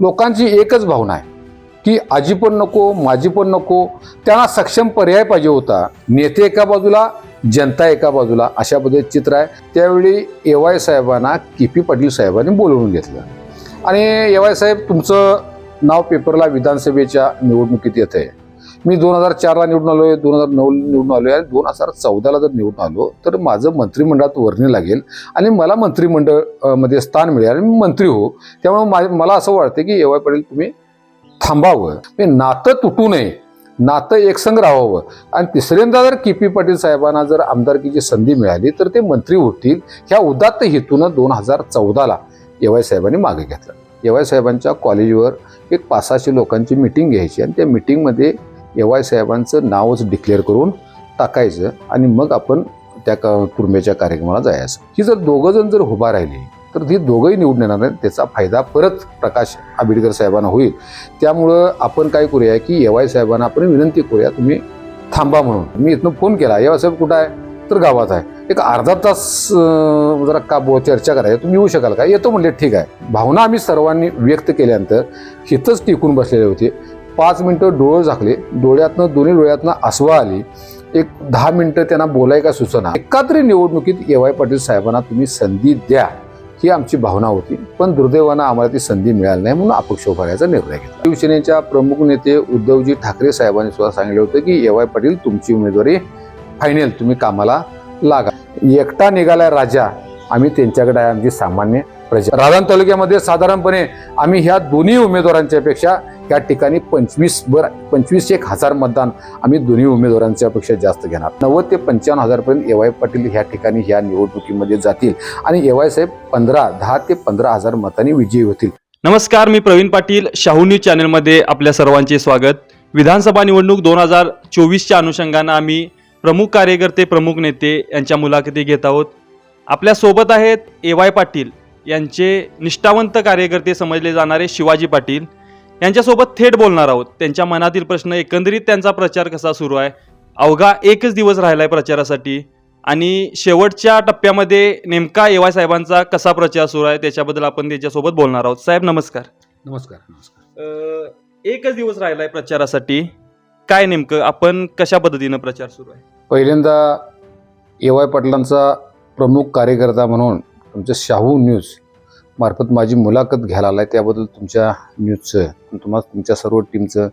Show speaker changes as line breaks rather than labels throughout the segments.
लोकांची एकच भावना आहे की आजी पण नको माझी पण नको त्यांना सक्षम पर्याय पाहिजे होता. नेते एका बाजूला जनता एका बाजूला अशा पद्धतीत चित्र आहे. त्यावेळी ए वाय साहेबांना के पी पाटील साहेबांनी बोलवून घेतलं. आणि ए वाय साहेब तुमचं नाव पेपरला विधानसभेच्या निवडणुकीत येत आहे मी दोन हजार चारला निवडून आलो आहे दोन हजार नऊ निवडून आलो आहे आणि दोन हजार चौदाला जर निवडून आलो तर माझं मंत्रिमंडळात वर्णी लागेल आणि मला मंत्रिमंडळमध्ये स्थान मिळेल आणि मी मंत्री हो त्यामुळे मा- मला असं वाटतं की एव्हा पडेल पाटील तुम्ही थांबावं. नातं तुटू नये. नातं एकसंग राहावं. आणि तिसऱ्यांदा जर के पी पाटील साहेबांना जर आमदारकीची संधी मिळाली तर ते मंत्री होतील ह्या उदात्त हेतूनं दोन हजार चौदाला ए वाय साहेबांनी मागे घेतलं. एवाय साहेबांच्या कॉलेजवर एक पाच सहाशे लोकांची मिटिंग घ्यायची आणि त्या मिटिंगमध्ये ए वाय साहेबांचं नावच डिक्लेअर करून टाकायचं आणि मग आपण त्या का कुर्म्याच्या कार्यक्रमाला जायचं. ही जर दोघं जण जर उभा राहिली तर ती दोघंही निवडून येणार नाहीत. त्याचा फायदा परत प्रकाश आंबेडकर साहेबांना होईल. त्यामुळं आपण काय करूया की ए वाय साहेबांना आपण विनंती करूया तुम्ही थांबा म्हणून. मी इथनं फोन केला ए साहेब कुठं आहे? तर गावात आहे. एक अर्धा तास जरा का बो चर्चा करायची तुम्ही येऊ शकाल का? येतो म्हणले ठीक आहे. भावना आम्ही सर्वांनी व्यक्त केल्यानंतर हिथंच टिकून बसलेले होते. पाच मिनटं डोळे झाकले डोळ्यातनं दोन्ही डोळ्यातनं आसवा आली. एक दहा मिनटं त्यांना बोलाय का सुचना एकातरी निवडणुकीत ए वाय पाटील साहेबांना तुम्ही संधी द्या ही आमची भावना होती. पण दुर्दैवानं आम्हाला ती संधी मिळाली नाही म्हणून अपक्ष उभारायचा निर्णय घेतला. शिवसेनेच्या प्रमुख नेते उद्धवजी ठाकरे साहेबांनी सुद्धा सांगितलं होतं की ए वाय पाटील तुमची उमेदवारी फायनल तुम्ही कामाला लागा. एकटा निघालाय राजा आम्ही त्यांच्याकडे आहे आमची सामान्य प्रजा. राधान तालुक्यामध्ये साधारणपणे आम्ही ह्या दोन्ही उमेदवारांच्या या ठिकाणी पंचवीस बर पंचवीस एक हजार मतदान आम्ही दोन्ही उमेदवारांच्या पेक्षा जास्त घेणार. नव्वद ते पंच्याण्णव हजारपर्यंत ए वाय पाटील ह्या ठिकाणी ह्या निवडणुकीमध्ये जातील आणि ए वाय साहेब पंधरा दहा ते पंधरा हजार मतांनी विजयी होतील.
नमस्कार मी प्रवीण पाटील शाहू न्यूज चॅनलमध्ये आपल्या सर्वांचे स्वागत. विधानसभा निवडणूक दोन हजार चोवीसच्या अनुषंगानं आम्ही प्रमुख कार्यकर्ते प्रमुख नेते यांच्या मुलाखती घेत आहोत. आपल्यासोबत आहेत ए वाय पाटील यांचे निष्ठावंत कार्यकर्ते समजले जाणारे शिवाजी पाटील. यांच्यासोबत थेट बोलणार आहोत. त्यांच्या मनातील प्रश्न एकंदरीत त्यांचा प्रचार कसा सुरू आहे? अवघा एकच दिवस राहिला आहे प्रचारासाठी. आणि शेवटच्या टप्प्यामध्ये नेमका ए वाय साहेबांचा कसा प्रचार सुरू आहे त्याच्याबद्दल आपण त्याच्यासोबत बोलणार आहोत. साहेब नमस्कार.
नमस्कार नमस्कार.
एकच दिवस राहिलाय प्रचारासाठी. काय नेमकं आपण कशा पद्धतीनं प्रचार सुरू आहे?
पहिल्यांदा ए वाय पाटलांचा प्रमुख कार्यकर्ता म्हणून तुमच्या शाहू न्यूज मार्फत माझी मुलाखत घ्यायला आलाय. त्याबद्दल तुमच्या न्यूजचं तुम्हाला तुमच्या सर्व टीमचं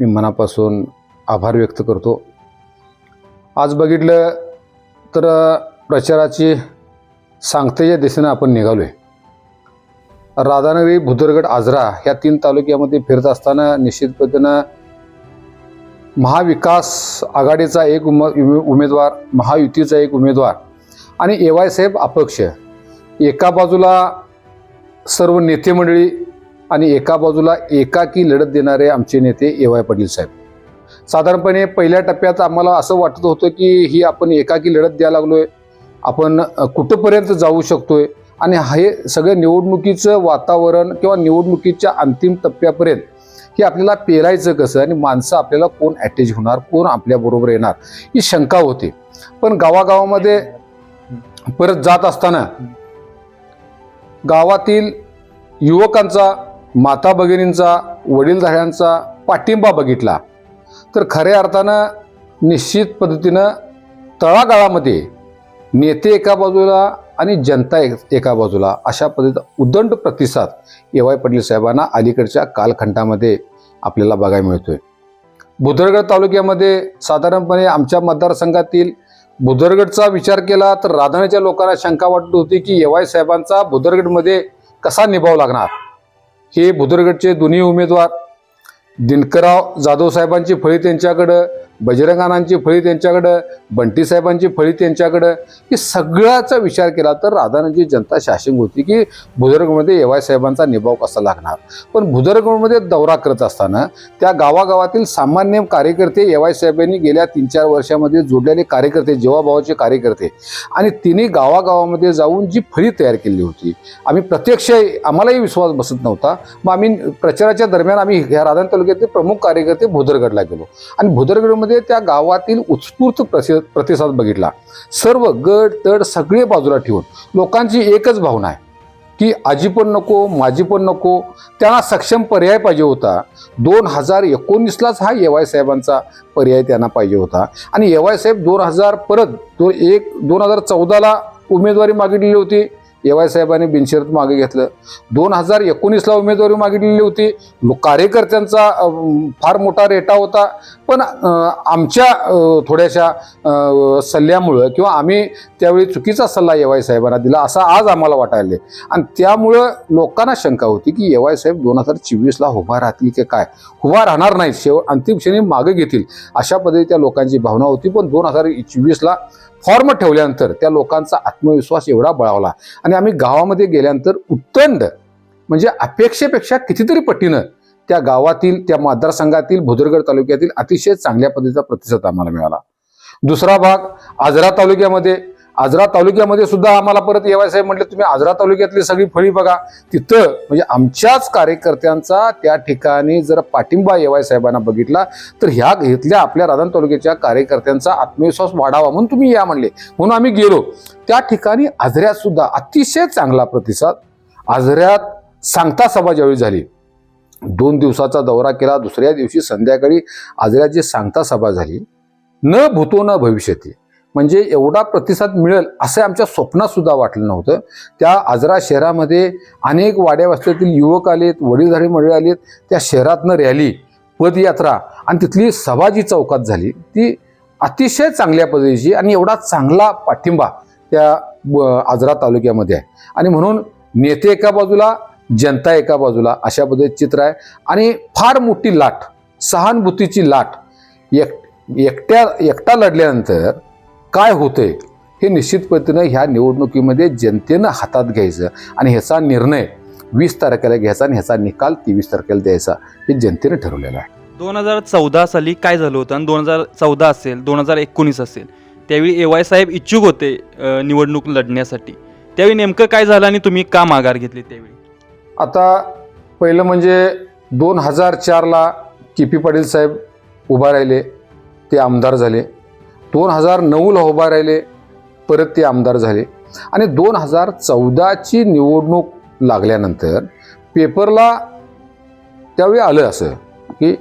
मी मनापासून आभार व्यक्त करतो. आज बघितलं तर प्रचाराची सांगतेच्या दिशेनं आपण निघालो आहे राधानगरी भुदरगड आजरा ह्या तीन तालुक्यामध्ये फिरत असताना निश्चित पद्धतीनं महाविकास आघाडीचा एक उम उमे- उमेदवार महायुतीचा एक उमेदवार आणि ए वाय साहेब अपक्ष. एका बाजूला सर्व नेते मंडळी आणि एका बाजूला एकाकी लढत देणारे आमचे नेते ए वाय पाटील साहेब. साधारणपणे पहिल्या टप्प्यात आम्हाला असं वाटत होतं की ही आपण एकाकी लढत द्यायला लागलोय. आपण कुठंपर्यंत जाऊ शकतोय? आणि हे सगळं निवडणुकीचं वातावरण किंवा निवडणुकीच्या अंतिम टप्प्यापर्यंत हे आपल्याला पेरायचं कसं? आणि माणसं आपल्याला कोण अटॅच होणार? कोण आपल्याबरोबर येणार? ही शंका होती. पण गावागावामध्ये परत जात असताना गावातील युवकांचा माता भगिनींचा वडीलधाऱ्यांचा पाठिंबा बघितला. तर खऱ्या अर्थानं निश्चित पद्धतीनं तळागाळामध्ये नेते एका बाजूला आणि जनता एक एका बाजूला अशा पद्धतीचा उदंड प्रतिसाद ए वाय पाटील साहेबांना अलीकडच्या कालखंडामध्ये आपल्याला बघायला मिळतोय. बुदरगड तालुक्यामध्ये साधारणपणे आमच्या मतदारसंघातील बुदरगडचा विचार केला तर राधाण्याच्या लोकांना शंका वाटत होती की येवाय साहेबांचा बुधरगडमध्ये कसा निभाव लागणार? हे बुदरगडचे दोन्ही उमेदवार दिनकरराव जाधव साहेबांची फळी त्यांच्याकडं बजरंगानांची फळी त्यांच्याकडं बंटीसाहेबांची फळी त्यांच्याकडं हे सगळ्याचा विचार केला तर राधानगरची जनता शासन होती की भुदरगडमध्ये एवाय साहेबांचा निभाव कसा लागणार? पण भुदरगडमध्ये दौरा करत असताना त्या गावागावातील सामान्य कार्यकर्ते एवाय साहेबांनी गेल्या तीन चार वर्षामध्ये जोडलेले कार्यकर्ते जेवाभावाचे कार्यकर्ते आणि तिने गावागावामध्ये जाऊन जी फळी तयार केली होती. आम्ही प्रत्यक्ष आम्हालाही विश्वास बसत नव्हता. मग आम्ही प्रचाराच्या दरम्यान आम्ही ह्या राधान तालुक्यातील प्रमुख कार्यकर्ते भुदरगडला गेलो. आणि भुदरगडमध्ये त्या गावातील उत्स्फूर्त प्रसि प्रतिसाद बघितला. सर्व गड तड सगळे बाजूला ठेवून लोकांची एकच भावना आहे की आजी पण नको माझी पण नको त्यांना सक्षम पर्याय पाहिजे होता. दोन हजार एकोणीसलाच हा येवाय साहेबांचा पर्याय त्यांना पाहिजे होता. आणि येवाय साहेब दोन हजार परत दोन एक दोन हजार चौदाला उमेदवारी मागितलेली होती. एवाय साहेबांनी बिनशर्त मागे घेतलं. दोन हजार एकोणीसला उमेदवारी मागितलेली होती. कार्यकर्त्यांचा फार मोठा रेटा होता. पण आमच्या थोड्याशा सल्ल्यामुळं किंवा आम्ही त्यावेळी चुकीचा सल्ला एवाय साहेबांना दिला असा आज आम्हाला वाटायले आणि त्यामुळं लोकांना शंका होती की एवाय साहेब दोन हजार चोवीसला उभा राहतील की काय? उभा राहणार नाहीत. शेव अंतिम क्षणी मागे घेतील. अशा पद्धती त्या लोकांची भावना होती. पण दोन हजार चोवीसला फॉर्म ठेवल्यानंतर त्या लोकांचा आत्मविश्वास एवढा बळावला. आणि आम्ही गावामध्ये गेल्यानंतर उत्तंड म्हणजे अपेक्षेपेक्षा कितीतरी पटीनं त्या गावातील त्या मतदारसंघातील भुदरगड तालुक्यातील अतिशय चांगल्या पद्धतीचा प्रतिसाद आम्हाला मिळाला. दुसरा भाग आजरा तालुक्यामध्ये आजरा तालुक्यामध्ये सुद्धा आम्हाला परत येवाय साहेब म्हटले तुम्ही आजरा तालुक्यातली सगळी फळी बघा. तिथं म्हणजे आमच्याच कार्यकर्त्यांचा त्या ठिकाणी जर पाठिंबा येवाय साहेबांना बघितला तर ह्या घेतल्या आपल्या राधान तालुक्याच्या कार्यकर्त्यांचा आत्मविश्वास वाढावा म्हणून तुम्ही या म्हणले. म्हणून आम्ही गेलो. त्या ठिकाणी आजऱ्यात सुद्धा अतिशय चांगला प्रतिसाद आजऱ्यात सांगता सभा ज्यावेळी झाली दोन दिवसाचा दौरा केला दुसऱ्या दिवशी संध्याकाळी आजऱ्यात जी सांगता सभा झाली न भूतो न भविष्यती म्हणजे एवढा प्रतिसाद मिळेल असं आमच्या स्वप्नात सुद्धा वाटलं नव्हतं. त्या आजरा शहरामध्ये अनेक वाड्या वस्त्यातील युवक आलेत वडीलधारी मंडळी आलेत. त्या शहरातनं रॅली पदयात्रा आणि तिथली सभा जी चौकात झाली. ती अतिशय चांगल्या पद्धतीची आणि एवढा चांगला पाठिंबा त्या आजरा तालुक्यामध्ये आहे. आणि म्हणून नेते एका बाजूला जनता एका बाजूला अशा पद्धतीचे चित्र आहे. आणि फार मोठी लाट सहानुभूतीची लाट एक एकट्या एकटा लढल्यानंतर काय होतंय हे निश्चित पद्धतीनं ह्या निवडणुकीमध्ये जनतेनं हातात घ्यायचं आणि ह्याचा निर्णय वीस तारखेला घ्यायचा आणि ह्याचा निकाल तेवीस तारखेला द्यायचा हे जनतेनं ठरवलेलं आहे.
दोन हजार चौदा साली काय झालं होतं आणि दोन हजार चौदा असेल दोन हजार एकोणीस असेल त्यावेळी ए वाय साहेब इच्छुक होते निवडणूक लढण्यासाठी. त्यावेळी नेमकं काय झालं आणि तुम्ही का माघार घेतली त्यावेळी?
आता पहिलं म्हणजे दोन हजार चारला के पी पाटील साहेब उभा राहिले ते आमदार झाले. दोन हजार नऊला उभा राहिले. परत ते आमदार झाले. आणि दोन हजार चौदाची निवडणूक लागल्यानंतर पेपरला त्यावेळी आलं असं की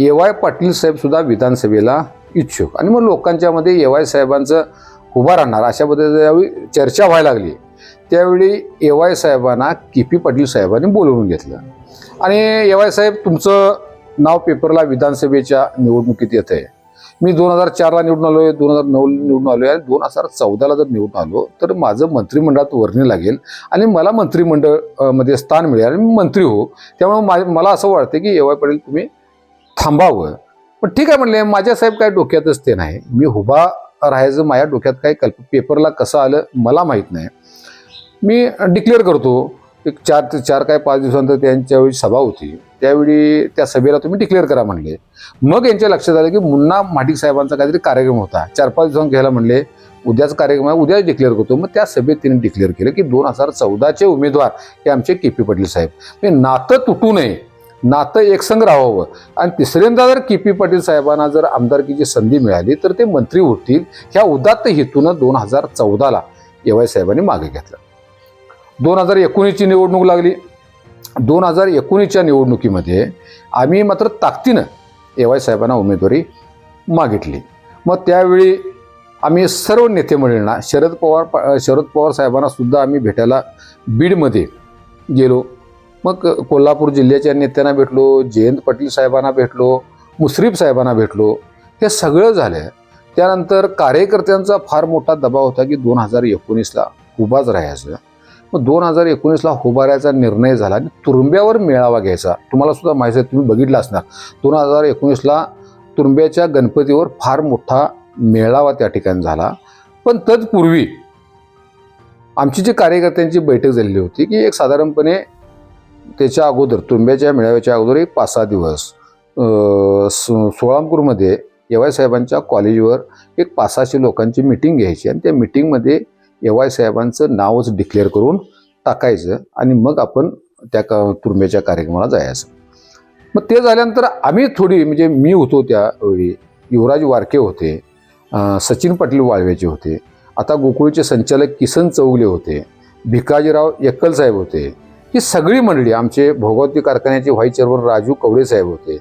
ए वाय पाटील साहेबसुद्धा विधानसभेला इच्छुक. आणि मग लोकांच्यामध्ये ए वाय साहेबांचं उभा राहणार अशा पद्धतीने त्यावेळी चर्चा व्हायला लागली. त्यावेळी ए वाय साहेबांना के पी पाटील साहेबांनी बोलवून घेतलं. आणि ए वाय साहेब तुमचं नाव पेपरला विधानसभेच्या निवडणुकीत येत आहे मी दोन हजार चारला निवडून आलो आहे दोन हजार नऊ निवडून आलो आहे आणि दोन हजार चौदाला जर निवडून आलो तर माझं मंत्रिमंडळात वर्णी लागेल आणि मला मंत्रिमंडळमध्ये स्थान मिळेल आणि मी मंत्री हो त्यामुळे मा मला असं वाटतं की ए पाटील तुम्ही थांबावं. पण ठीक आहे म्हणले माझ्या साहेब काय डोक्यातच ते नाही. मी उभा राहायचं माझ्या डोक्यात काय कल्प पेपरला कसं आलं मला माहीत नाही. मी डिक्लेअर करतो एक चार ते चार काय पाच दिवसानंतर त्यांच्यावेळी सभा होती. त्यावेळी त्या सभेला तुम्ही डिक्लेअर करा म्हणले. मग यांच्या लक्षात आलं की मुन्ना माटिक साहेबांचा काहीतरी कार्यक्रम होता. चार पाच दिवसांनी घ्यायला म्हणले. उद्याच कार्यक्रम आहे उद्याच डिक्लेअर करतो. मग त्या सभेत त्यांनी डिक्लेअर केलं की दोन हजार चौदाचे उमेदवार हे आमचे के पी पाटील साहेब. हे नातं तुटू नये. नातं एकसंग राहावं. आणि तिसऱ्यांदा जर के पी पाटील साहेबांना जर आमदारकीची संधी मिळाली तर ते मंत्री होतील. ह्या उदात्त हेतूनं दोन हजार चौदाला एवाय साहेबांनी मागे घेतलं. दोन हजार एकोणीसची निवडणूक लागली. दोन हजार एकोणीसच्या निवडणुकीमध्ये आम्ही मात्र ताकदीनं ए वाय साहेबांना उमेदवारी मागितली. मग त्यावेळी आम्ही सर्व नेते मंडळींना शरद पवार पा- शरद पवार साहेबांनासुद्धा आम्ही भेटायला बीडमध्ये गेलो. मग कोल्हापूर जिल्ह्याच्या नेत्यांना भेटलो जयंत पाटील साहेबांना भेटलो मुश्रीफ साहेबांना भेटलो. हे सगळं झालं. त्यानंतर कार्यकर्त्यांचा फार मोठा दबाव होता की दोन हजार एकोणीसला उभाच राहायचं. मग दोन हजार एकोणीसला होबाऱ्याचा निर्णय झाला आणि तुरुंब्यावर मेळावा घ्यायचा. तुम्हाला सुद्धा माहिती आहे तुम्ही बघितलं असणार. दोन हजार एकोणीसला तुरुंब्याच्या गणपतीवर फार मोठा मेळावा त्या ठिकाणी झाला. पण तत्पूर्वी आमची जी कार्यकर्त्यांची बैठक झालेली होती की एक साधारणपणे त्याच्या अगोदर तुंब्याच्या मेळाव्याच्या अगोदर एक पाच सहा दिवस सो सोळापूरमध्ये एवाय साहेबांच्या कॉलेजवर एक पाच सहाशे लोकांची मिटिंग घ्यायची आणि त्या मिटिंगमध्ये एवाय साहेबांचं नावच डिक्लेअर करून टाकायचं आणि मग आपण त्या का तुरुंब्याच्या कार्यक्रमाला जायचं. मग ते झाल्यानंतर आम्ही थोडी म्हणजे मी होतो त्यावेळी युवराज वारके होते सचिन पाटील वाळव्याचे होते आता गोकुळचे संचालक किसन चौगले होते भिकाजीराव यक्कल साहेब होते ही सगळी मंडळी आमचे भोगवती कारखान्याचे व्हाईस चेअरमन राजू कवडे साहेब होते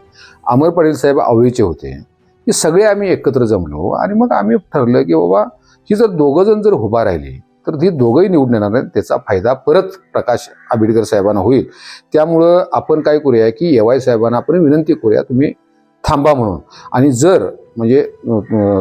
अमर पाटील साहेब आवळीचे होते हे सगळे आम्ही एकत्र जमलो आणि मग आम्ही ठरलं की बाबा ही जर दोघं जण जर उभा राहिली तर ती दोघंही निवडून येणार नाही त्याचा फायदा परत प्रकाश आंबेडकर साहेबांना होईल. त्यामुळं आपण काय करूया की एवाय साहेबांना आपण विनंती करूया तुम्ही थांबा म्हणून. आणि जर म्हणजे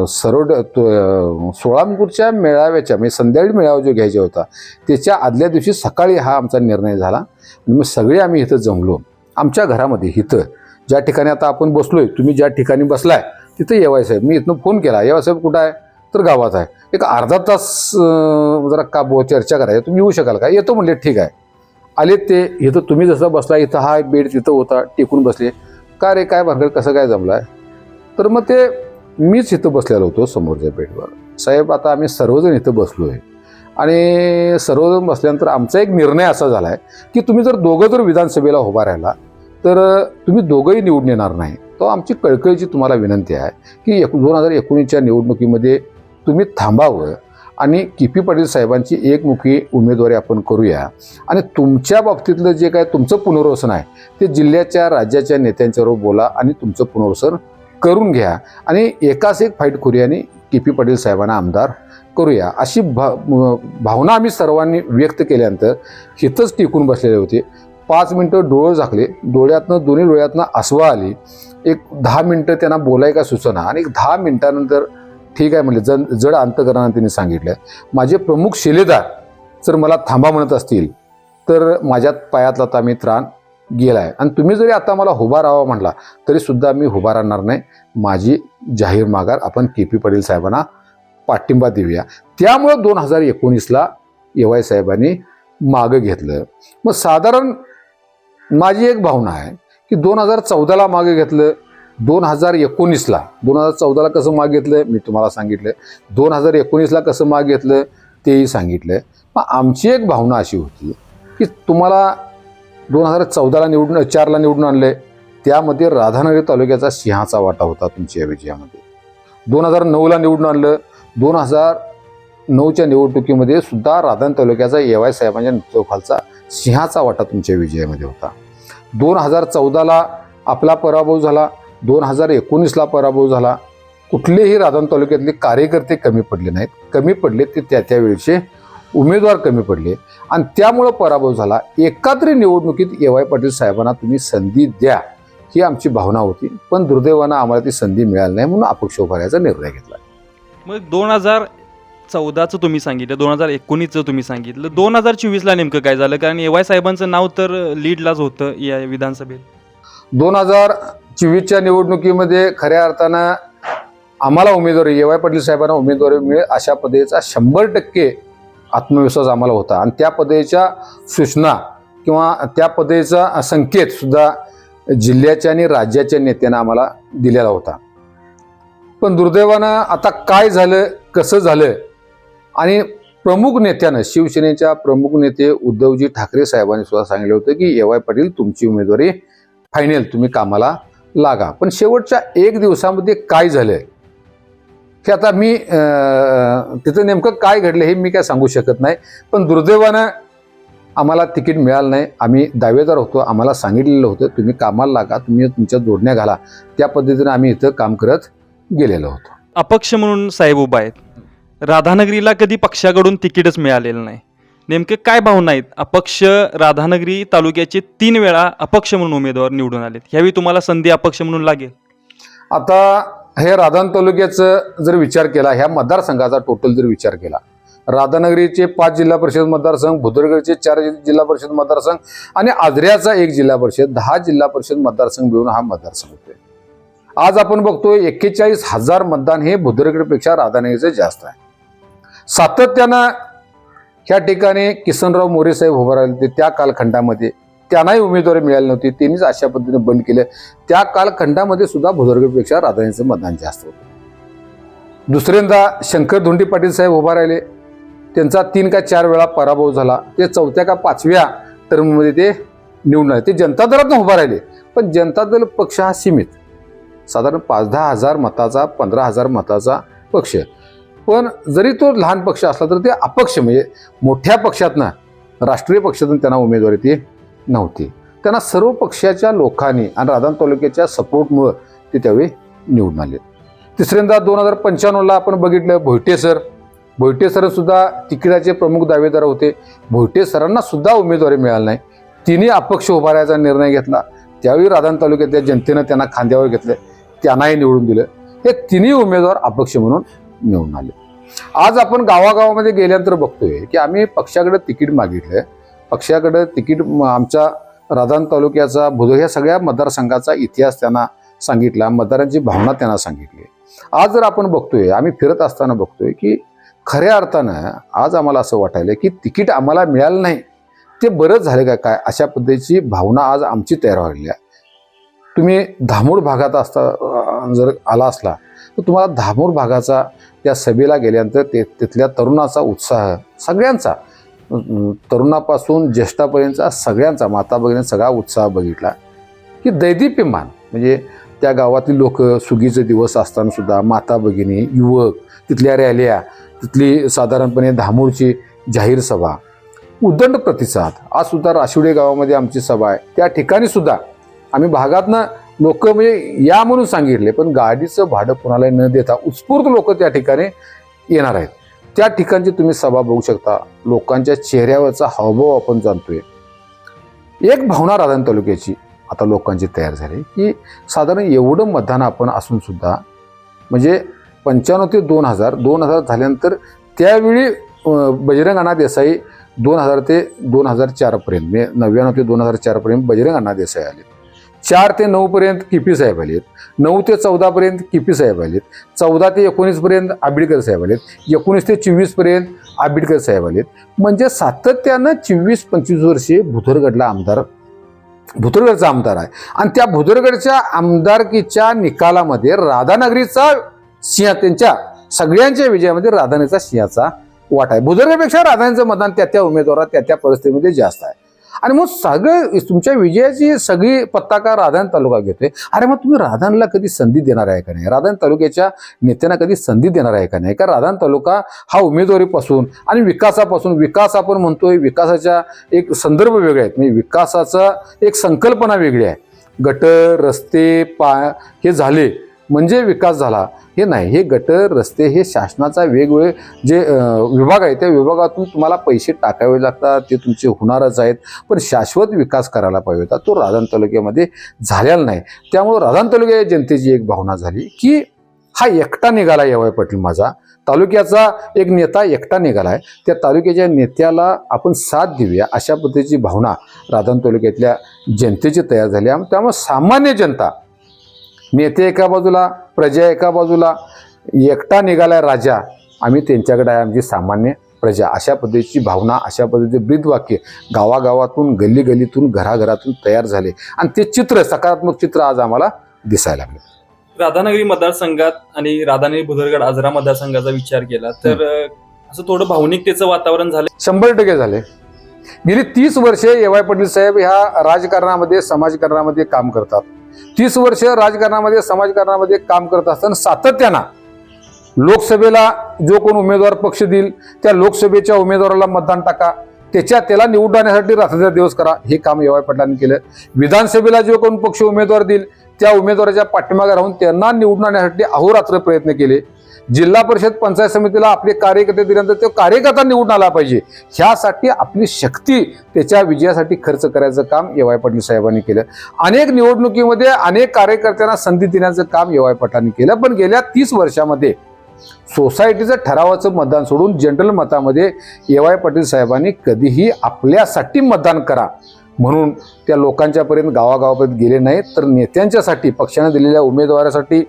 सरोड सरळ सोळामपूरच्या मेळाव्याच्या म्हणजे संध्याकाळी मेळावा जो घ्यायचा होता त्याच्या आदल्या दिवशी सकाळी हा आमचा निर्णय झाला. आणि मग सगळे आम्ही इथं जमलो. आमच्या घरामध्ये इथं ज्या ठिकाणी आता आपण बसलोय तुम्ही ज्या ठिकाणी बसलाय तिथं येवाय साहेब मी इथनं फोन केला येवाय साहेब कुठं आहे? तर गावात आहे. एक अर्धा तास जरा का बो चर्चा करायची तुम्ही येऊ शकाल का? येतो म्हणले ठीक आहे. आले ते इथं तुम्ही जसं बसला इथं हा बेड तिथं होता टेकून बसले. का रे काय भानगड कसं काय जमलं आहे तर मग ते मीच इथं बसलेलो होतो समोरच्या बेडवर. साहेब आता आम्ही सर्वजण इथं बसलो आहे आणि सर्वजण बसल्यानंतर आमचा एक निर्णय असा झाला आहे की तुम्ही जर दोघं जर विधानसभेला उभा राहिला तर तुम्ही दोघंही निवडून येणार नाही. तो आमची कळकळीची तुम्हाला विनंती आहे की एक दोन हजार एकोणीसच्या निवडणुकीमध्ये तुम्ही थांबावं आणि किपी पी पाटील साहेबांची एकमुखी उमेदवारी आपण करूया. आणि तुमच्या बाबतीतलं जे काय तुमचं पुनर्वसन आहे ते जिल्ह्याच्या राज्याच्या नेत्यांच्याबरोबर बोला आणि तुमचं पुनर्वसन करून घ्या. आणि एकाच एक फाईट करूया आणि के पी पाटील साहेबांना आमदार करूया. अशी भा भावना आम्ही सर्वांनी व्यक्त केल्यानंतर हिथंच टिकून बसलेले होते. पाच मिनटं डोळे झाकले. डोळ्यातनं दोन्ही डोळ्यातनं आसवा आली. एक दहा मिनटं त्यांना बोलाय का सुचना आणि एक दहा मिनटानंतर ठीक आहे म्हणजे जण जड अंतकरणाने त्यांनी सांगितलं. माझे प्रमुख शिलेदार जर मला थांबा म्हणत असतील तर माझ्या पायातला आता मी त्राण गेला आहे आणि तुम्ही जरी आता मला उभा राहावा म्हटला तरीसुद्धा मी उभा राहणार नाही. माझी जाहीर माघार आपण के पी पाटील साहेबांना पाठिंबा देऊया. त्यामुळं दोन हजार एकोणीसला एवाय साहेबांनी मागं घेतलं. मग साधारण माझी एक भावना आहे की दोन हजार चौदाला मागं घेतलं. दोन हजार एकोणीसला दोन हजार चौदाला कसं माग घेतलं? मी तुम्हाला सांगितलं. दोन हजार एकोणीसला कसं माग घेतलं? तेही सांगितलं. मग आमची एक भावना अशी होती की तुम्हाला दोन हजार चौदाला निवडून चारला निवडून आणले त्यामध्ये राधानगरी तालुक्याचा सिंहाचा वाटा होता तुमच्या विजयामध्ये. दोन हजार नऊला निवडून आणलं. दोन हजार नऊच्या निवडणुकीमध्ये सुद्धा राधान तालुक्याचा एवाय साहेबांच्या नेतृत्वाखालचा सिंहाचा वाटा तुमच्या विजयामध्ये होता. दोन हजार चौदाला आपला पराभव झाला. दोन हजार एकोणीसला पराभव झाला. कुठलेही राधन तालुक्यातले कार्यकर्ते कमी पडले नाहीत. कमी पडले ते त्या त्यावेळचे उमेदवार कमी पडले. आणि त्यामुळं पराभव झाला. एकात्री निवडणुकीत ए वाय पाटील साहेबांना तुम्ही संधी द्या ही आमची भावना होती. पण दुर्दैवानं आम्हाला ती संधी मिळाली नाही म्हणून अपक्ष उभा राहायचा निर्णय घेतला.
मग दोन हजार चौदाचं तुम्ही सांगितलं दोन हजार एकोणीसचं तुम्ही सांगितलं. दोन हजार चोवीसला नेमकं काय झालं? कारण ए वाय साहेबांचं नाव तर लीडलाच होतं या विधानसभेत.
दोन हजार चोवीसच्या निवडणुकीमध्ये खऱ्या अर्थानं आम्हाला उमेदवारी ए वाय पाटील साहेबांना उमेदवारी मिळेल अशा पद्धतीचा शंभर टक्के आत्मविश्वास आम्हाला होता. आणि त्या पद्धतीच्या सूचना किंवा त्या पद्धतीचा संकेत सुद्धा जिल्ह्याच्या आणि राज्याच्या नेत्यांना आम्हाला दिलेला होता. पण दुर्दैवानं आता काय झालं कसं झालं? आणि प्रमुख नेत्यानं शिवसेनेच्या प्रमुख नेते उद्धवजी ठाकरे साहेबांनी सुद्धा सांगितलं होतं की ए वाय पाटील तुमची उमेदवारी फायनल तुम्ही कामाला लागा. पण शेवटच्या एक दिवसामध्ये काय झालं हे आता मी तिथं नेमकं काय घडलं हे मी काय सांगू शकत नाही. पण दुर्दैवानं आम्हाला तिकीट मिळालं नाही. आम्ही दावेदार होतो आम्हाला सांगितलेलं होतं तुम्ही कामाला लागा तुम्ही तुमच्या जोडण्या घाला. त्या पद्धतीनं आम्ही इथं काम करत गेलेलो होतो.
अपक्ष म्हणून साहेब उभा आहेत. राधानगरीला कधी पक्षाकडून तिकीटच मिळालेलं नाही. नेमके काय भावना आहेत? अपक्ष राधानगरी तालुक्याचे तीन वेळा अपक्ष म्हणून उमेदवार निवडून आलेत. ह्यावेळी तुम्हाला संधी अपक्ष म्हणून लागेल.
आता हे राधान तालुक्याचं जर विचार केला ह्या मतदारसंघाचा टोटल जर विचार केला राधानगरीचे पाच जिल्हा परिषद मतदारसंघ भुदरगडचे चार जिल्हा परिषद मतदारसंघ आणि आजऱ्याचा एक जिल्हा परिषद दहा जिल्हा परिषद मतदारसंघ मिळून हा मतदारसंघ होतोय. आज आपण बघतोय एक्केचाळीस हजार मतदान हे भुदरगडपेक्षा राधानगरीचं जास्त आहे. सातत्यानं ह्या ठिकाणी किसनराव मोरे साहेब उभं राहिले होते त्या कालखंडामध्ये. त्यांनाही उमेदवारी मिळाली नव्हती. त्यांनीच अशा पद्धतीने बंद केलं. त्या कालखंडामध्ये सुद्धा भुदरगडपेक्षा राधानगरीचं मतदान जास्त होतं. दुसऱ्यांदा शंकर धोंडी पाटील साहेब उभा राहिले. त्यांचा तीन का चार वेळा पराभव झाला. ते चौथ्या का पाचव्या टर्ममध्ये ते निवडून आले. ते जनता दलातून उभा राहिले. पण जनता दल पक्ष हा सीमित. साधारण पाच दहा हजार मताचा पंधरा हजार मताचा पक्ष पण जरी तो लहान पक्ष असला तर ते अपक्ष म्हणजे मोठ्या पक्षातनं राष्ट्रीय पक्षातून त्यांना उमेदवारी ती नव्हती. त्यांना सर्व पक्षाच्या लोकांनी आणि राधान तालुक्याच्या सपोर्टमुळं ते त्यावेळी निवडून आले. तिसऱ्यांदा दोन हजार पंच्याण्णवला आपण बघितलं भोयटे सर. भोयटे सरसुद्धा तिकिटाचे प्रमुख दावेदार होते. भोयटे सरांना सुद्धा उमेदवारी मिळाली नाही. तिने अपक्ष उभारायचा निर्णय घेतला. त्यावेळी राधान तालुक्यातल्या जनतेनं त्यांना खांद्यावर घेतलं. त्यांनाही निवडून दिलं. हे तिन्ही उमेदवार अपक्ष म्हणून मिळून आले. आज आपण गावागावामध्ये गेल्यानंतर बघतोय की आम्ही पक्षाकडे तिकीट मागितलंय. पक्षाकडे तिकीट म- आमच्या राधान तालुक्याचा भुदो ह्या सगळ्या मतदारसंघाचा इतिहास त्यांना सांगितला मतदारांची भावना त्यांना सांगितली. आज जर आपण बघतोय आम्ही फिरत असताना बघतोय की खऱ्या अर्थानं आज आम्हाला असं वाटायलं की तिकीट आम्हाला मिळालं नाही. ते बरंच झालं का काय? अशा पद्धतीची भावना आज आमची तयार व्हायली आहे. तुम्ही धामूड भागात असता जर आला असला तर तुम्हाला धामूर भागाचा त्या सभेला गेल्यानंतर ते तिथल्या तरुणाचा उत्साह सगळ्यांचा. तरुणापासून ज्येष्ठापर्यंतचा सगळ्यांचा माता भगिनी सगळा उत्साह बघितला. की दैदिप्यमान म्हणजे त्या गावातील लोक सुगीचे दिवस असतानासुद्धा माता भगिनी युवक तिथल्या रॅल्या तिथली साधारणपणे धामूरची जाहीर सभा उदंड प्रतिसाद. आज सुद्धा राशिवडे गावामध्ये आमची सभा आहे. त्या ठिकाणी सुद्धा आम्ही भागातनं लोक म्हणजे या म्हणून सांगितले पण गाडीचं भाडं कोणाला न देता उत्स्फूर्त लोक त्या ठिकाणी येणार आहेत. त्या ठिकाणची तुम्ही सभा बघू शकता. लोकांच्या चेहऱ्यावरचा हावभाव आपण जाणतोय. एक भावना राधान तालुक्याची आता लोकांची तयार झाली की साधारण एवढं मतदान आपण असून सुद्धा म्हणजे पंच्याण्णव ते दोन हजार दोन हजार झाल्यानंतर त्यावेळी अं, बजरंग अण्णा देसाई दोन हजार ते दोन हजार चारपर्यंत म्हणजे नव्याण्णव ते दोन हजार चारपर्यंत बजरंग अण्णा देसाई आले चार ते नऊपर्यंत किपी साहेब आलेत. नऊ ते चौदापर्यंत किपी साहेब आलेत. चौदा ते एकोणीसपर्यंत आंबेडकर साहेब आलेत. एकोणीस ते चोवीसपर्यंत आंबेडकर साहेब आलेत. म्हणजे सातत्यानं चोवीस पंचवीस वर्षे भुतरगडला आमदार भुतरगडचा आमदार आहे. आणि त्या भुदरगडच्या आमदारकीच्या निकालामध्ये राधानगरीचा सिंह त्यांच्या सगळ्यांच्या विजयामध्ये राधानगरीचा सिंहाचा वाटा आहे. भुदरगडपेक्षा राधानीचं मतदान त्या त्या उमेदवारात त्या त्या परिस्थितीमध्ये जास्त आहे. आणि मग सगळं तुमच्या विजयाची सगळी पत्ताका राधान तालुका घेतोय अरे मग तुम्ही राधानला कधी संधी देणार आहे का नाही? राधान तालुक्याच्या नेत्यांना कधी संधी देणार आहे का नाही? का राधान तालुका हा उमेदवारीपासून आणि विकासापासून विकास आपण म्हणतोय विकासाच्या एक संदर्भ वेगळे आहेत. म्हणजे विकासाचा एक संकल्पना वेगळी आहे. गटर रस्ते पा हे झाले. म्हणजे विकास झाला हे नाही. हे गटर रस्ते हे शासनाचा वेगवेगळे जे विभाग आहे त्या विभागातून तुम्हाला पैसे टाकावे लागतात ते तुमचे होणारच आहेत. पण शाश्वत विकास करायला पाहिजे होता. तो राधान तालुक्यामध्ये झालेला नाही. त्यामुळं राधान तालुक्याच्या जनतेची एक भावना झाली की हा एकटा निघाला येवाय पाटील माझा. तालुक्याचा एक नेता एकटा निघाला आहे. त्या तालुक्याच्या नेत्याला आपण साथ देऊया अशा पद्धतीची भावना राधान तालुक्यातल्या जनतेची तयार झाली आणि त्यामुळे सामान्य जनता नेते एका बाजूला प्रजा एका बाजूला एकटा निघालाय राजा. आम्ही त्यांच्याकडे आहे आमची सामान्य प्रजा. अशा पद्धतीची भावना अशा पद्धतीचे ब्रीदवाक्य गावागावातून गल्ली गल्लीतून घराघरातून तयार झाले. आणि ते चित्र सकारात्मक चित्र आज आम्हाला दिसायला लागले.
राधानगरी मतदारसंघात आणि राधानगरी बुधरगड आजरा मतदारसंघाचा विचार केला तर असं थोडं भावनिकतेचं वातावरण झालं.
शंभर टक्के झाले. गेली तीस वर्षे ए वाय पाटील साहेब ह्या राजकारणामध्ये समाजकारणामध्ये काम करतात. तीस वर्ष राजकारणामध्ये समाजकारणामध्ये काम करत असताना सातत्यानं लोकसभेला जो कोण उमेदवार पक्ष देईल त्या लोकसभेच्या उमेदवाराला मतदान टाका. त्याच्या त्याला निवडण्यासाठी आणण्यासाठी दिवस करा. हे काम एवाय पाटलांनी केलं. विधानसभेला जो कोण पक्ष उमेदवार देईल त्या उमेदवाराच्या पाठीमागे राहून त्यांना निवडून आणण्यासाठी अहोरात्र प्रयत्न केले. जिल्हा परिषद पंचायत समितीला आपले कार्यकर्ते दिल्यानंतर तो कार्यकर्ता निवडून आला पाहिजे. ह्यासाठी आपली शक्ती त्याच्या विजयासाठी खर्च करायचं काम येवाय पाटील साहेबांनी केलं. अनेक निवडणुकीमध्ये अनेक कार्यकर्त्यांना संधी देण्याचं काम येवाय पाटलांनी केलं. पण गेल्या तीस वर्षामध्ये सोसायटीचं ठरावाचं मतदान सोडून जनरल मतामध्ये येवाय पाटील साहेबांनी कधीही आपल्यासाठी मतदान करा. म्हणून त्या लोकांच्यापर्यंत गावागावापर्यंत गेले नाहीत तर नेत्यांच्यासाठी पक्षानं दिलेल्या उमेदवारासाठी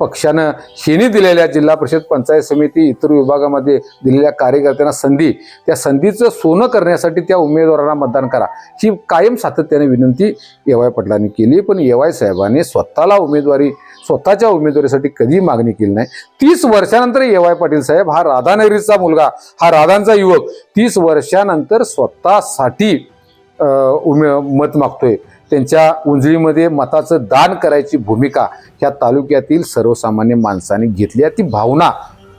पक्षानं शेनी दिलेल्या जिल्हा परिषद पंचायत समिती इतर विभागामध्ये दिलेल्या कार्यकर्त्यांना संधी त्या संधीचं सोनं करण्यासाठी त्या उमेदवारांना मतदान करा ही कायम सातत्याने विनंती एवाय पटलांनी केली. पण एवाय साहेबांनी स्वतःला उमेदवारी स्वतःच्या उमेदवारीसाठी कधी मागणी केली नाही. तीस वर्षानंतर एवाय पाटील साहेब हा राधानगरीचा मुलगा हा राधांचा युवक तीस वर्षानंतर स्वतःसाठी उमे मत मागतोय. त्यांच्या उंजळीमध्ये मताचं दान करायची भूमिका ह्या तालुक्यातील सर्वसामान्य माणसाने घेतली आहे. ती भावना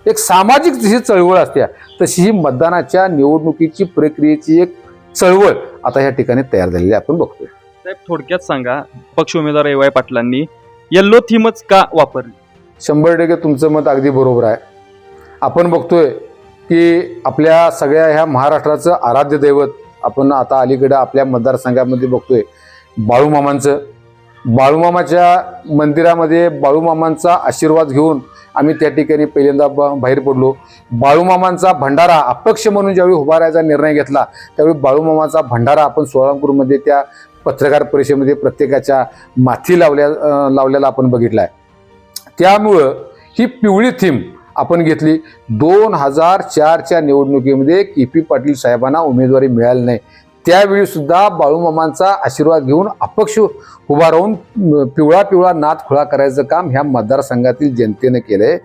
एक सामाजिक जशी चळवळ असते तशी ही मतदानाच्या निवडणुकीची प्रक्रियेची एक चळवळ आता ह्या ठिकाणी तयार झालेली आपण बघतोय.
साहेब थोडक्यात सांगा पक्ष उमेदवार एवाय पाटलांनी येल्लो थीमच का वापरली?
शंभर टक्के तुमचं मत अगदी बरोबर आहे. आपण बघतोय की आपल्या सगळ्या ह्या महाराष्ट्राचं आराध्य दैवत आपण आता अलीकडं आपल्या मतदारसंघामध्ये बघतोय बाळूमामांचं. बाळूमामाच्या मंदिरामध्ये बाळूमामांचा आशीर्वाद घेऊन आम्ही त्या ठिकाणी पहिल्यांदा ब- बाहेर पडलो. बाळूमामांचा भंडारा अपक्ष म्हणून ज्यावेळी उभारायचा निर्णय घेतला त्यावेळी बाळूमामाचा भंडारा आपण सोळापूरमध्ये त्या पत्रकार परिषदेमध्ये प्रत्येकाच्या माथी लावल्या लावलेला आपण बघितला आहे त्यामुळं ही पिवळी थीम आपण घेतली. दोन हजार चारच्या निवडणुकीमध्ये के पी पाटील साहेबांना उमेदवारी मिळाली नाही. त्यावेळी सुद्धा बाळूमामांचा आशीर्वाद घेऊन अपक्ष उभा राहून पिवळा पिवळा नाथ खुळा करायचं काम ह्या मतदारसंघातील जनतेनं केलं आहे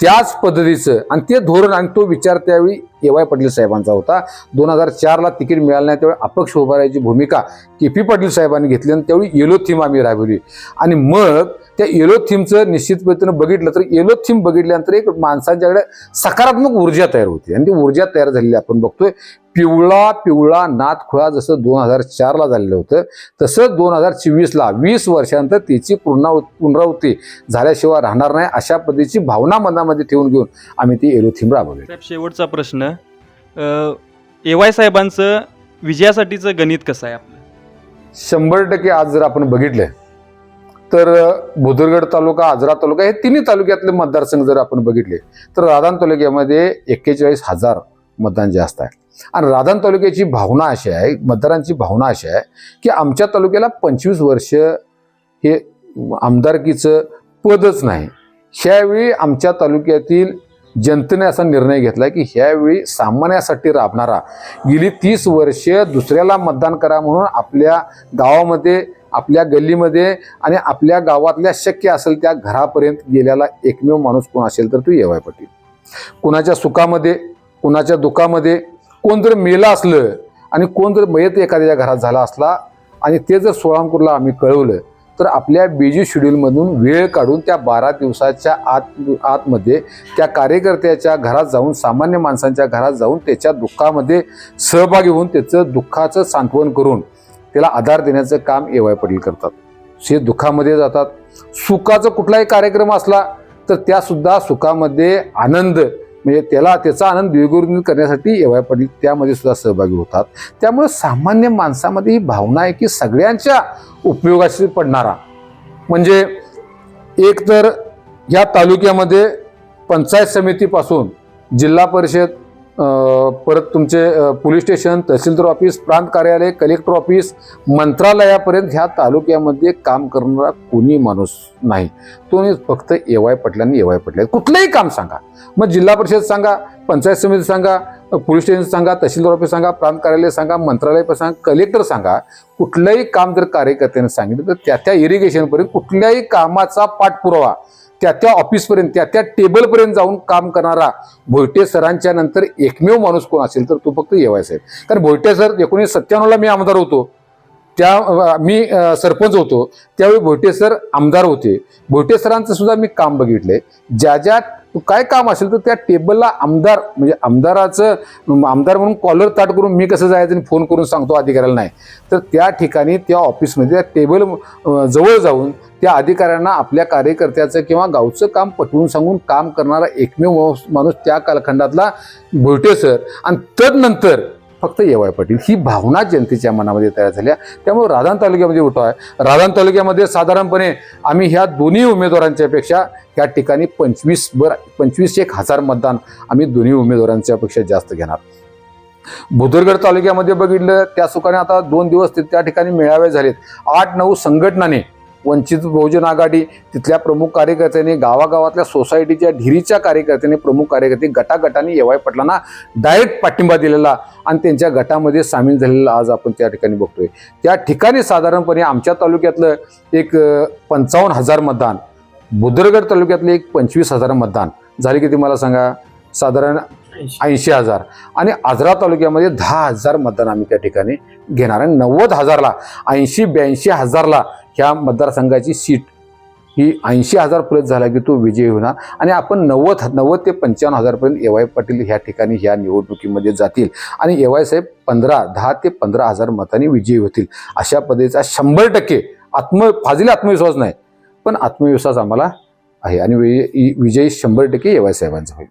त्याच पद्धतीचं आणि ते धोरण आणि तो विचार त्यावेळी ए वाय पाटील साहेबांचा होता. दोन हजार चारला तिकीट मिळालं नाही त्यावेळी अपक्ष उभा राहायची भूमिका के पी पाटील साहेबांनी घेतली आणि त्यावेळी येलो थीम आम्ही राबवली. आणि मग त्या येलो थीमचं निश्चित पद्धतीनं बघितलं तर येलो थीम बघितल्यानंतर एक माणसांच्याकडे सकारात्मक ऊर्जा तयार होती. आणि ती ऊर्जा तयार झालेली आपण बघतोय. पिवळा पिवळा नाथ खुळा जसं दोन हजार चारला झालेलं होतं तसं दोन हजार चोवीसला वीस वर्षानंतर त्याची पुन्हा पुनरावृत्ती झाल्याशिवाय राहणार नाही अशा पद्धतीची भावना मनामध्ये ठेवून घेऊन आम्ही ती येलो थीम राबवली
शेवटचा प्रश्न. एवाय साहेबांचं विजयासाठीचं गणित कसं आहे आपलं?
शंभर टक्के आज जर आपण बघितलं तर भुदुरगड तालुका आजरा तालुका हे तिन्ही तालुक्यातले मतदारसंघ जर आपण बघितले तर राधान तालुक्यामध्ये एक्केचाळीस हजार मतदान जास्त आहे. आणि राधान तालुक्याची भावना अशी आहे मतदारांची भावना अशी आहे की आमच्या तालुक्याला पंचवीस वर्ष हे आमदारकीचं पदच नाही. ह्यावेळी आमच्या तालुक्यातील जनतेने असा निर्णय घेतला की ह्यावेळी सामान्यासाठी राबणारा गेली तीस वर्ष दुसऱ्याला मतदान करा म्हणून आपल्या गावामध्ये आपल्या गल्लीमध्ये आणि आपल्या गावातल्या शक्य असेल त्या घरापर्यंत गेलेला एकमेव माणूस कोण असेल तर तो येवाय पाटील. कुणाच्या सुखामध्ये कुणाच्या दुःखामध्ये कोण जर मेलं असलं आणि कोण जर मयत एखाद्याच्या घरात झाला असला आणि ते जर सोळामपूरला आम्ही कळवलं तर आपल्या बिजी शेड्यूलमधून वेळ काढून त्या बारा दिवसाच्या आत आतमध्ये त्या कार्यकर्त्याच्या घरात जाऊन सामान्य माणसांच्या घरात जाऊन त्याच्या दुःखामध्ये सहभागी होऊन त्याचं दुःखाचं सांत्वन करून त्याला आधार देण्याचं काम ए वाय पाटील करतात. हे दुःखामध्ये जातात. सुखाचा कुठलाही कार्यक्रम असला तर त्यासुद्धा सुखामध्ये आनंद म्हणजे त्याला त्याचा आनंद द्विगुणित करण्यासाठी ए वाय पाटील त्यामध्ये सुद्धा सहभागी होतात. त्यामुळे सामान्य माणसामध्ये ही भावना आहे की सगळ्यांच्या उपयोगाशी पडणारा. म्हणजे एक तर या तालुक्यामध्ये पंचायत समितीपासून जिल्हा परिषद परत तुमचे पोलीस स्टेशन तहसीलदार ऑफिस प्रांत कार्यालय कलेक्टर ऑफिस मंत्रालयापर्यंत ह्या तालुक्यामध्ये काम करणारा कोणी माणूस नाही. तो फक्त ए वाय पटल्याने ए वाय पटल्या कुठलंही काम सांगा. मग जिल्हा परिषद सांगा पंचायत समिती सांगा पोलीस स्टेशन सांगा तहसीलदार ऑफिस सांगा प्रांत कार्यालय सांगा मंत्रालय पण सांगा कलेक्टर सांगा कुठलंही काम जर कार्यकर्त्याने सांगितलं तर त्या त्या इरिगेशनपर्यंत कुठल्याही कामाचा पाठपुरावा त्या त्या ऑफिसपर्यंत त्या त्या टेबलपर्यंत जाऊन काम करणारा भोयटे सरांच्या नंतर एकमेव माणूस कोण असेल तर तो फक्त येवाय साहेब. कारण भोयटे सर एकोणीसशे सत्त्याण्णवला मी आमदार होतो. त्या मी सरपंच होतो त्यावेळी भोटे सर आमदार होते. भोटे सरांचं सुद्धा मी काम बघितलंय. ज्या ज्या काय काम असेल तर त्या टेबलला आमदार म्हणजे आमदाराचं आमदार म्हणून कॉलर ताट करून मी कसं जायचं आणि फोन करून सांगतो अधिकाऱ्याला नाही. तर त्या ठिकाणी त्या ऑफिसमध्ये त्या टेबल जवळ जाऊन त्या अधिकाऱ्यांना आपल्या कार्यकर्त्याचं किंवा गावचं काम पटवून सांगून काम करणारा एकमेव माणूस- त्या कालखंडातला भोटे सर. आणि तदनंतर फक्त येवाय पाटील. ही भावना जनतेच्या मनामध्ये तयार झाल्या त्यामुळे राधान तालुक्यामध्ये उठाव आहे. राधान तालुक्यामध्ये साधारणपणे आम्ही ह्या दोन्ही उमेदवारांच्या पेक्षा या ठिकाणी पंचवीस बर पंचवीस एक हजार मतदान आम्ही दोन्ही उमेदवारांच्यापेक्षा जास्त घेणार. भुदरगड तालुक्यामध्ये बघितलं त्या सुखाने आता दोन दिवस ते- त्या ठिकाणी मेळावे झालेत. आठ नऊ संघटनाने वंचित बहुजन आघाडी तिथल्या प्रमुख कार्यकर्त्यांनी गावागावातल्या सोसायटीच्या ढिरीच्या कार्यकर्त्यांनी प्रमुख कार्यकर्ते गटागटाने येवाय पटलांना डायरेक्ट पाठिंबा दिलेला आणि त्यांच्या गटामध्ये सामील झालेला आज आपण त्या ठिकाणी बघतोय. त्या ठिकाणी साधारणपणे आमच्या तालुक्यातलं एक पंचावन्न हजार मतदान बुदरगड तालुक्यातले एक पंचवीस हजार मतदान. झाले किती मला सांगा? साधारण ऐंशी हजार. आणि आजरा तालुक्यामध्ये दहा हजार मतदान आम्ही त्या ठिकाणी घेणार आणि नव्वद हजारला ऐंशी ब्याऐंशी हजारला ह्या मतदारसंघाची सीट ही ऐंशी हजार झाला की तो विजयी होणार. आणि आपण नव्वद नव्वद ते पंच्याण्णव हजारपर्यंत ए वाय पाटील ह्या ठिकाणी ह्या निवडणुकीमध्ये जातील. आणि ए वाय साहेब पंधरा दहा ते पंधरा हजार मतांनी विजयी होतील. अशा पद्धतीचा शंभर टक्के आत्म फाजील आत्मविश्वास नाही. पण आत्मविश्वास आम्हाला आहे. आणि विजयी विजयी शंभर टक्के ए वाय साहेबांचा होईल.